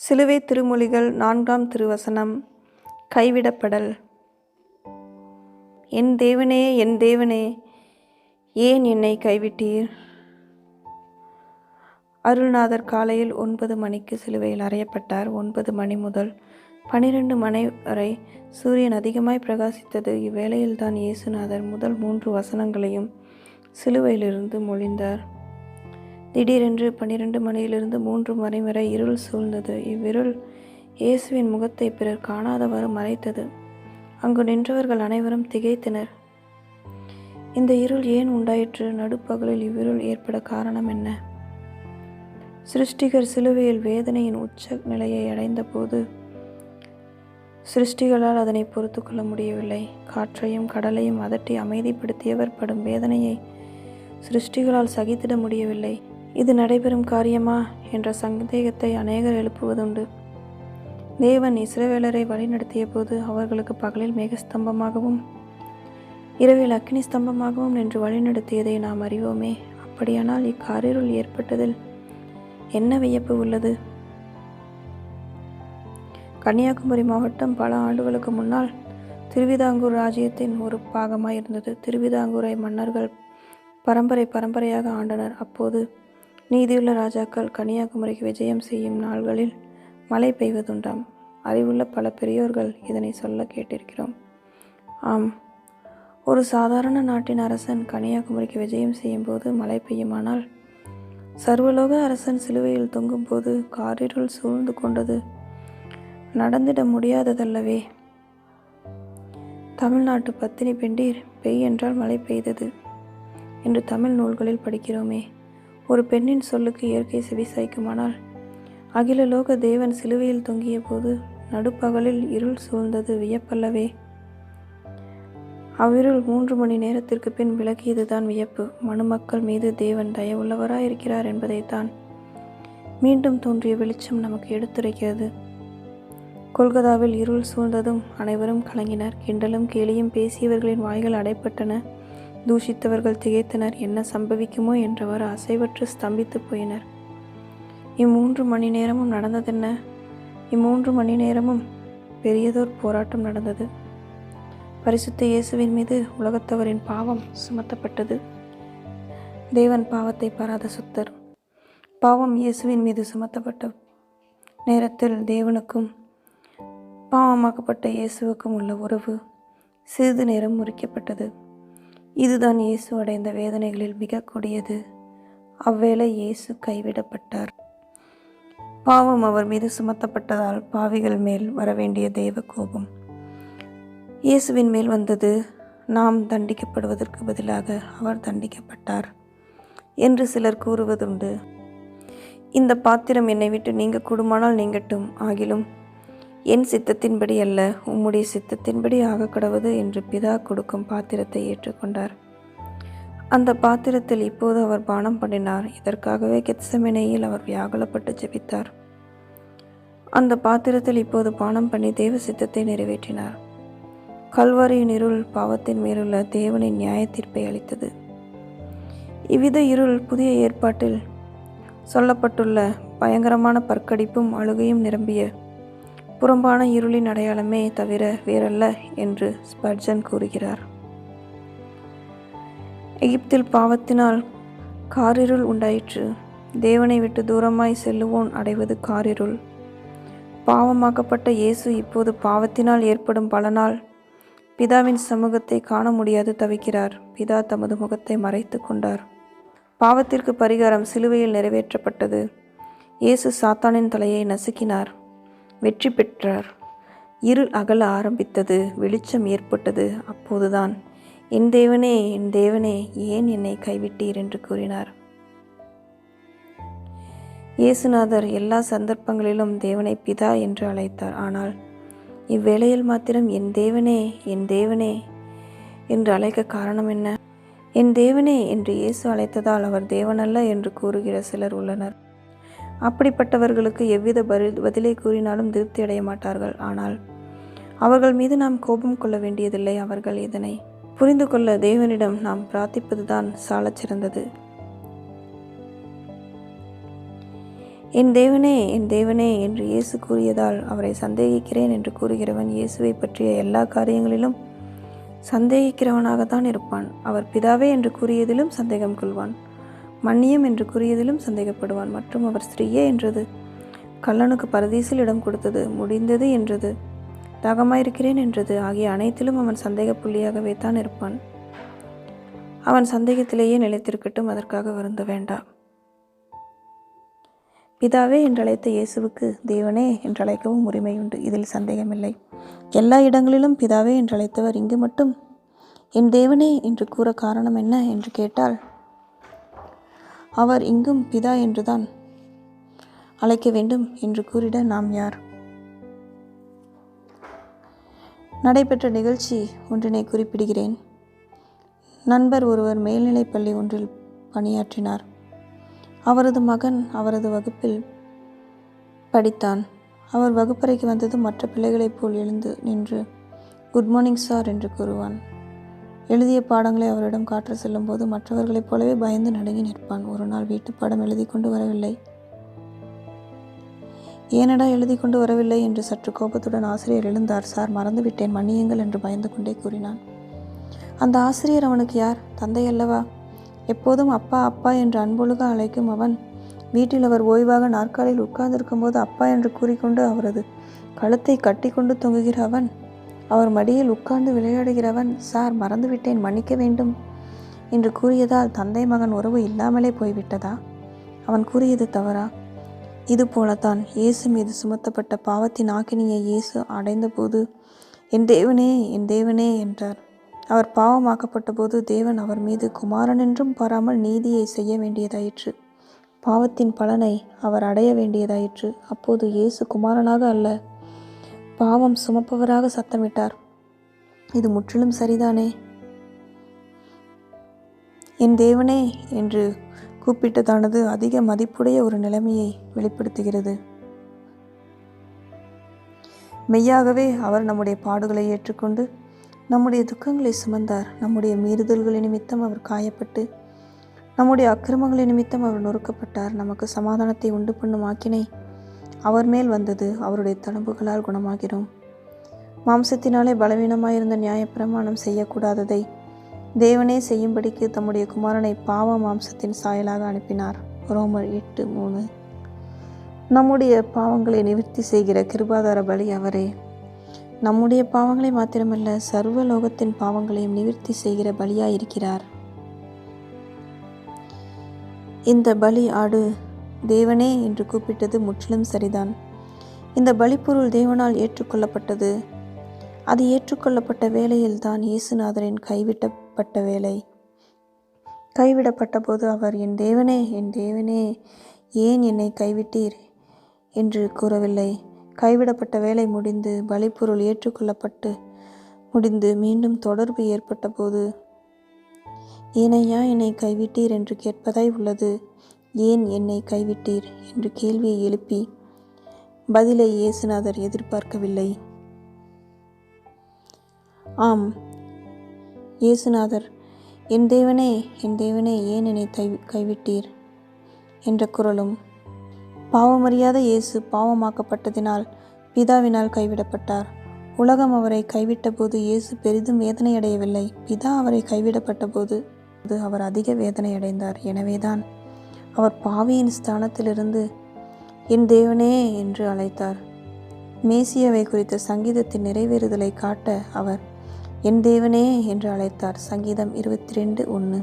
சிலுவை திருமொழிகள் நான்காம் திருவசனம். கைவிடப்படல். என் தேவனே என் தேவனே ஏன் என்னை கைவிட்டீர்? அருள்நாதர் காலையில் ஒன்பது மணிக்கு சிலுவையில் அறையப்பட்டார். ஒன்பது மணி முதல் பனிரெண்டு மணி வரை சூரியன் அதிகமாய் பிரகாசித்தது. இவ்வேளையில்தான் இயேசுநாதர் முதல் மூன்று வசனங்களையும் சிலுவையிலிருந்து மொழிந்தார். திடீரென்று பன்னிரண்டு மணியிலிருந்து மூன்று மணி வரை இருள் சூழ்ந்தது. இவ்விருள் இயேசுவின் முகத்தை பிறர் காணாதவாறு மறைத்தது. அங்கு நின்றவர்கள் அனைவரும் திகைத்தனர். இந்த இருள் ஏன் உண்டாயிற்று? நடுப்பகலில் இவ்விருள் ஏற்பட காரணம் என்ன? சிருஷ்டிகர் சிலுவையில் வேதனையின் உச்ச நிலையை அடைந்தபோது சிருஷ்டிகளால் அதனை பொறுத்து கொள்ள முடியவில்லை. காற்றையும் கடலையும் அதட்டி அமைதிப்படுத்தியவர் படும் வேதனையை சிருஷ்டிகளால் சகித்திட முடியவில்லை. இது நடைபெறும் காரியமா? என்ற சந்தேகத்தை அநேகர் எழுப்புவதுண்டு. தேவன் இஸ்ரவேலரை வழிநடத்திய போது அவர்களுக்கு பகலில் மேகஸ்தம்பமாகவும் இரவில் அக்னி ஸ்தம்பமாகவும் நின்று வழிநடத்தியதை நாம் அறிவோமே. அப்படியானால் இக்காரிருள் ஏற்பட்டதில் என்ன வியப்பு உள்ளது? கன்னியாகுமரி மாவட்டம் பல ஆண்டுகளுக்கு முன்னால் திருவிதாங்கூர் ராஜ்யத்தின் ஒரு பாகமாக இருந்தது திருவிதாங்கூரை மன்னர்கள் பரம்பரை பரம்பரையாக ஆண்டனர். அப்போது நீதியுள்ள ராஜாக்கள் கன்னியாகுமரிக்கு விஜயம் செய்யும் நாள்களில் மழை பெய்வதுண்டாம். அறிவுள்ள பல பெரியோர்கள் இதனை சொல்ல கேட்டிருக்கிறோம். ஆம். ஒரு சாதாரண நாட்டின் அரசன் கன்னியாகுமரிக்கு விஜயம் செய்யும் போது மழை பெய்யுமானால் சர்வலோக அரசன் சிலுவையில் தொங்கும்போது காரிருள் சூழ்ந்து கொண்டது நடந்திட முடியாததல்லவே. தமிழ்நாட்டு பத்தினி பெண்டீர் பெய் என்றால் மழை பெய்தது என்று தமிழ் நூல்களில் படிக்கிறோமே. ஒரு பெண்ணின் சொல்லுக்கு இயற்கை செவிசாய்க்குமானால் அகில லோக தேவன் சிலுவையில் தொங்கிய போது நடுப்பகலில் இருள் சூழ்ந்தது வியப்பல்லவே. அவ்விருள் மூன்று மணி நேரத்திற்கு பின் விலகியதுதான் வியப்பு. மனுமக்கள் மீது தேவன் தயவுள்ளவராயிருக்கிறார் என்பதைத்தான் மீண்டும் தோன்றிய வெளிச்சம் நமக்கு எடுத்துரைக்கிறது. கொல்கத்தாவில் இருள் சூழ்ந்ததும் அனைவரும் கலங்கினர். கிண்டலும் கேலியும் பேசியவர்களின் வாய்கள் அடைப்பட்டன. தூஷித்தவர்கள் திகைத்தனர். என்ன சம்பவிக்குமோ என்றவர் அசைவற்று ஸ்தம்பித்து போயினர். இம்மூன்று மணி நேரமும் நடந்ததென்ன? இம்மூன்று மணி நேரமும் பெரியதோர் போராட்டம் நடந்தது. பரிசுத்த இயேசுவின் மீது உலகத்தவரின் பாவம் சுமத்தப்பட்டது. தேவன் பாவத்தை பாராத சுத்தர். பாவம் இயேசுவின் மீது சுமத்தப்பட்ட நேரத்தில் தேவனுக்கும் பாவமாக்கப்பட்ட இயேசுவுக்கும் உள்ள உறவு சிறிது நேரம் முறிக்கப்பட்டது. இதுதான் இயேசு அடைந்த வேதனைகளில் மிக கொடியது அவ்வேளை இயேசு கைவிடப்பட்டார். பாவம் அவர் மீது சுமத்தப்பட்டதால் பாவிகள் மேல் வரவேண்டிய தெய்வ கோபம். இயேசுவின் மேல் வந்தது நாம் தண்டிக்கப்படுவதற்கு பதிலாக அவர் தண்டிக்கப்பட்டார் என்று சிலர் கூறுவதுண்டு. இந்த பாத்திரம் என்னை விட்டு நீங்க கூடுமானால் நீங்கட்டும் ஆகிலும் என் சித்தத்தின்படி அல்ல உம்முடைய சித்தத்தின்படி ஆகக்கடவது என்று பிதா கொடுக்கும் பாத்திரத்தை ஏற்றுக்கொண்டார். அந்த பாத்திரத்தில் இப்போது அவர் பானம் பண்ணினார். இதற்காகவே கெத்சமினையில் அவர் வியாகுலப்பட்டு ஜெபித்தார். அந்த பாத்திரத்தில் இப்போது பானம் பண்ணி தேவ சித்தத்தை நிறைவேற்றினார். கல்வாரியின் இருள் பாவத்தின் மேலுள்ள தேவனின் நியாய தீர்ப்பை அளித்தது. இவ்வித இருள் புதிய ஏற்பாட்டில் சொல்லப்பட்டுள்ள பயங்கரமான பற்கடிப்பும் அழுகையும் நிரம்பிய புறம்பான இருளின் அடையாளமே தவிர வேறல்ல என்று ஸ்பர்ஜன் கூறுகிறார். எகிப்தில் பாவத்தினால் காரிருள் உண்டாயிற்று. தேவனை விட்டு தூரமாய் செல்லுவோன் அடைவது காரிருள். பாவமாக்கப்பட்ட இயேசு இப்போது பாவத்தினால் ஏற்படும் பலனால் பிதாவின் சமூகத்தை காண முடியாது தவிக்கிறார். பிதா தமது முகத்தை மறைத்து கொண்டார். பாவத்திற்கு பரிகாரம் சிலுவையில் நிறைவேற்றப்பட்டது. இயேசு சாத்தானின் தலையை நசுக்கினார். வெற்றி பெற்றார் இருள் அகல ஆரம்பித்தது வெளிச்சம் ஏற்பட்டது. அப்போதுதான் என் தேவனே என் தேவனே ஏன் என்னை கைவிட்டீர்? என்று கூறினார். இயேசுநாதர் எல்லா சந்தர்ப்பங்களிலும் தேவனை பிதா என்று அழைத்தார். ஆனால் இவ்வேளையில் மாத்திரம் என் தேவனே என் தேவனே என்று அழைக்க காரணம் என்ன? என் தேவனே என்று இயேசு அழைத்ததால் அவர் தேவனல்ல என்று கூறுகிற சிலர் உள்ளனர். அப்படிப்பட்டவர்களுக்கு எவ்வித பதில் பதிலை கூறினாலும் திருப்தி அடைய மாட்டார்கள். ஆனால் அவர்கள் மீது நாம் கோபம் கொள்ள வேண்டியதில்லை அவர்கள் இதனை புரிந்து கொள்ள தேவனிடம் நாம் பிரார்த்திப்பதுதான் சாலச் சிறந்தது. என் தேவனே என் தேவனே என்று இயேசு கூறியதால் அவரை சந்தேகிக்கிறேன் என்று கூறுகிறவன் இயேசுவை பற்றிய எல்லா காரியங்களிலும் சந்தேகிக்கிறவனாகத்தான் இருப்பான். அவர் பிதாவே என்று கூறியதிலும் சந்தேகம் கொள்வான். மன்னியம் என்று கூறியதிலும் சந்தேகப்படுவான். மற்றும் அவர் ஸ்ரீயே என்றது. கள்ளனுக்கு பரதீசில் இடம் கொடுத்தது முடிந்தது என்றது. தாகமாயிருக்கிறேன் என்றது. ஆகிய அனைத்திலும் அவன் சந்தேக புள்ளியாகவே தான் இருப்பான். அவன் சந்தேகத்திலேயே நிலைத்திருக்கட்டும் அதற்காக வருந்த வேண்டாம். பிதாவே என்றழைத்த இயேசுவுக்கு தேவனே என்றழைக்கவும் உரிமை உண்டு இதில் சந்தேகமில்லை. எல்லா இடங்களிலும் பிதாவே என்றழைத்தவர் இங்கு மட்டும். என் தேவனே என்று கூற காரணம் என்ன என்று கேட்டால் அவர் இங்கும் பிதா என்றுதான் அழைக்க வேண்டும் என்று கூறிட நாம் யார்? நடைபெற்ற நிகழ்ச்சி ஒன்றினை குறிப்பிடுகிறேன். நண்பர் ஒருவர் மேல்நிலைப் பள்ளி ஒன்றில் பணியாற்றினார். அவரது மகன் அவரது வகுப்பில் படித்தான். அவர் வகுப்பறைக்கு வந்ததும் மற்ற பிள்ளைகளைப் போல் எழுந்து நின்று குட் மார்னிங் சார் என்று கூறுவான். எழுதிய பாடங்களை அவரிடம் காற்று செல்லும்போது மற்றவர்களைப் போலவே பயந்து நடுங்கி நிற்பான். ஒரு நாள் வீட்டு பாடம் எழுதி கொண்டு வரவில்லை. ஏனடா எழுதி கொண்டு வரவில்லை? என்று சற்று கோபத்துடன் ஆசிரியர் எழுந்தார். சார் மறந்துவிட்டேன். மன்னியுங்கள் என்று பயந்து கொண்டே கூறினான். அந்த ஆசிரியர் அவனுக்கு யார்? தந்தை அல்லவா? எப்போதும் அப்பா அப்பா என்று அன்பொழுக அழைக்கும் அவன். வீட்டில் அவர் ஓய்வாக நாற்காலியில் உட்கார்ந்திருக்கும் போது அப்பா என்று கூறிக்கொண்டு அவரது கழுத்தை கட்டிக்கொண்டு தொங்குகிற அவன். அவர் மடியில் உட்கார்ந்து விளையாடுகிறவன் சார் மறந்துவிட்டேன் மன்னிக்க வேண்டும் என்று கூறியதால் தந்தை மகன் உறவு இல்லாமலே போய்விட்டதா? அவன் கூறியது தவறா? இது போலத்தான் இயேசு மீது சுமத்தப்பட்ட பாவத்தின் ஆக்கினியை இயேசு அடைந்தபோது என் தேவனே என் தேவனே என்றார். அவர் பாவமாக்கப்பட்ட போது தேவன் அவர் மீது குமாரன் என்றும் பாராமல் நீதியை செய்ய வேண்டியதாயிற்று. பாவத்தின் பலனை அவர் அடைய வேண்டியதாயிற்று. அப்போது இயேசு குமாரனாக அல்ல பாவம் சுமப்பவராக சத்தமிட்டார். இது முற்றிலும் சரிதானே? என் தேவனே என்று கூப்பிட்டதானது அதிக மதிப்புடைய ஒரு நிலைமையை வெளிப்படுத்துகிறது. மெய்யாகவே அவர் நம்முடைய பாடுகளை ஏற்றுக்கொண்டு நம்முடைய துக்கங்களை சுமந்தார். நம்முடைய மீறுதல்கள் நிமித்தம் அவர் காயப்பட்டு நம்முடைய அக்கிரமங்களின் நிமித்தம் அவர் நொறுக்கப்பட்டார். நமக்கு சமாதானத்தை உண்டு பண்ணும் ஆக்கினை அவர் மேல் வந்தது அவருடைய தழும்புகளால் குணமாகிறோம் மாம்சத்தினாலே பலவீனமாயிருந்த நியாயப்பிரமாணம் செய்யக்கூடாததை தேவனே செய்யும்படிக்கு தம்முடைய குமாரனை பாவ மாம்சத்தின் சாயலாக அனுப்பினார். ரோமர் எட்டு மூணு. நம்முடைய பாவங்களை நிவர்த்தி செய்கிற கிருபாதார பலி அவரே. நம்முடைய பாவங்களை மாத்திரமல்ல சர்வ லோகத்தின் பாவங்களையும் நிவர்த்தி செய்கிற பலியாயிருக்கிறார். இந்த பலி ஆடு தேவனே என்று கூப்பிட்டது முற்றிலும் சரிதான். இந்த பலிப்பொருள் தேவனால் ஏற்றுக்கொள்ளப்பட்டது. அது ஏற்றுக்கொள்ளப்பட்ட வேளையில் தான் இயேசுநாதரின் கைவிட்டப்பட்ட வேலை. கைவிடப்பட்ட போது அவர் என் தேவனே என் தேவனே ஏன் என்னை கைவிட்டீர்? என்று கூறவில்லை. கைவிடப்பட்ட வேலை முடிந்து பலிப்பொருள் ஏற்றுக்கொள்ளப்பட்டு முடிந்து மீண்டும் தொடர்பு ஏற்பட்ட போது ஏனையா என்னை கைவிட்டீர் என்று கேட்பதாய் உள்ளது. ஏன் என்னை கைவிட்டீர்? என்று கேள்வியை எழுப்பி பதிலை இயேசுநாதர் எதிர்பார்க்கவில்லை. ஆம் இயேசுநாதர் என் தேவனே என் தேவனே ஏன் என்னை தை கைவிட்டீர்? என்ற குரலும் பாவமறியாத இயேசு பாவமாக்கப்பட்டதினால் பிதாவினால் கைவிடப்பட்டார். உலகம் அவரை கைவிட்டபோது இயேசு பெரிதும் வேதனை அடையவில்லை பிதா அவரை கைவிடப்பட்ட போது அவர் அதிக வேதனை அடைந்தார் எனவேதான் அவர் பாவியின் ஸ்தானத்திலிருந்து என் தேவனே என்று அழைத்தார். மேசியாவை குறித்த சங்கீதத்தின் நிறைவேறுதலை காட்ட அவர் என் தேவனே என்று அழைத்தார். சங்கீதம் இருபத்தி ரெண்டு ஒன்று.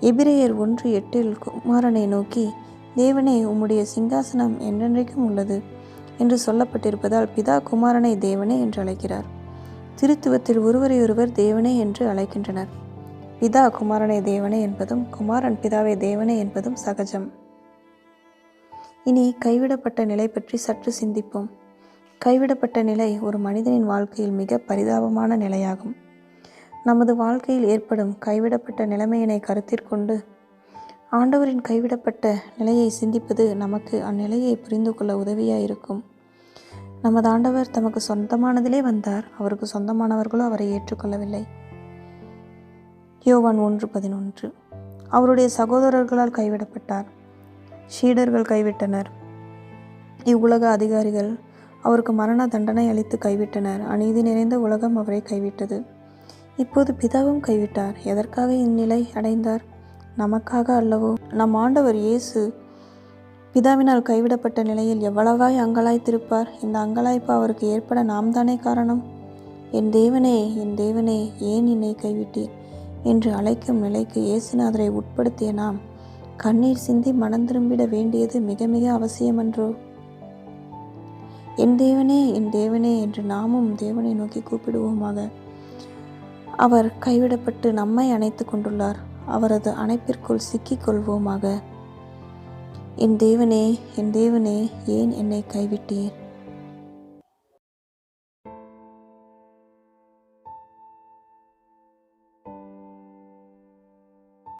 எபிரேயர் ஒன்று எட்டில் குமாரனை நோக்கி தேவனே உம்முடைய சிங்காசனம் என்றென்றைக்கும் உள்ளது என்று சொல்லப்பட்டிருப்பதால் பிதா குமாரனை தேவனே என்று அழைக்கிறார். திருத்துவத்தில் ஒருவரையொருவர் தேவனே என்று அழைக்கின்றனர். பிதா குமாரனை தேவனே என்பதும் குமாரன் பிதாவை தேவனே என்பதும் சகஜம். இனி கைவிடப்பட்ட நிலை பற்றி சற்று சிந்திப்போம். கைவிடப்பட்ட நிலை ஒரு மனிதனின் வாழ்க்கையில் மிக பரிதாபமான நிலையாகும். நமது வாழ்க்கையில் ஏற்படும் கைவிடப்பட்ட நிலைமையினை கருத்திற்கொண்டு ஆண்டவரின் கைவிடப்பட்ட நிலையை சிந்திப்பது நமக்கு அந்நிலையை புரிந்து கொள்ள உதவியாயிருக்கும். நமது ஆண்டவர் தமக்கு சொந்தமானதிலே வந்தார் அவருக்கு சொந்தமானவர்களோ அவரை ஏற்றுக்கொள்ளவில்லை. யோவான் ஒன்று பதினொன்று. அவருடைய சகோதரர்களால் கைவிடப்பட்டார். ஷீடர்கள் கைவிட்டனர். இவ்வுலக அதிகாரிகள் அவருக்கு மரண தண்டனை அளித்து கைவிட்டனர். அநீதி நிறைந்த உலகம் அவரை கைவிட்டது. இப்போது பிதாவும் கைவிட்டார். எதற்காக இந்நிலை அடைந்தார்? நமக்காக அல்லவோ? நம் ஆண்டவர் இயேசு பிதாவினால் கைவிடப்பட்ட நிலையில் எவ்வளவாய் அங்கலாய்த்திருப்பார்? இந்த அங்கலாய்ப்பு அவருக்கு ஏற்பட நாம் தானே காரணம்? என் தேவனே என் தேவனே ஏன் என்னை கைவிட்டீர்? என்று அழைக்கும் நிலைக்கு இயேசுநாதரை உட்படுத்திய நாம் கண்ணீர் சிந்தி மனம் திரும்பிட வேண்டியது மிக மிக அவசியமன்றோ? என் தேவனே என் தேவனே என்று நாமும் தேவனை நோக்கி கூப்பிடுவோமாக. அவர் கைவிடப்பட்டு நம்மை அணைத்து கொண்டுள்ளார். அவரது அணைப்பிற்குள் சிக்கிக் கொள்வோமாக. என் தேவனே என் தேவனே ஏன் என்னை கைவிட்டீர்?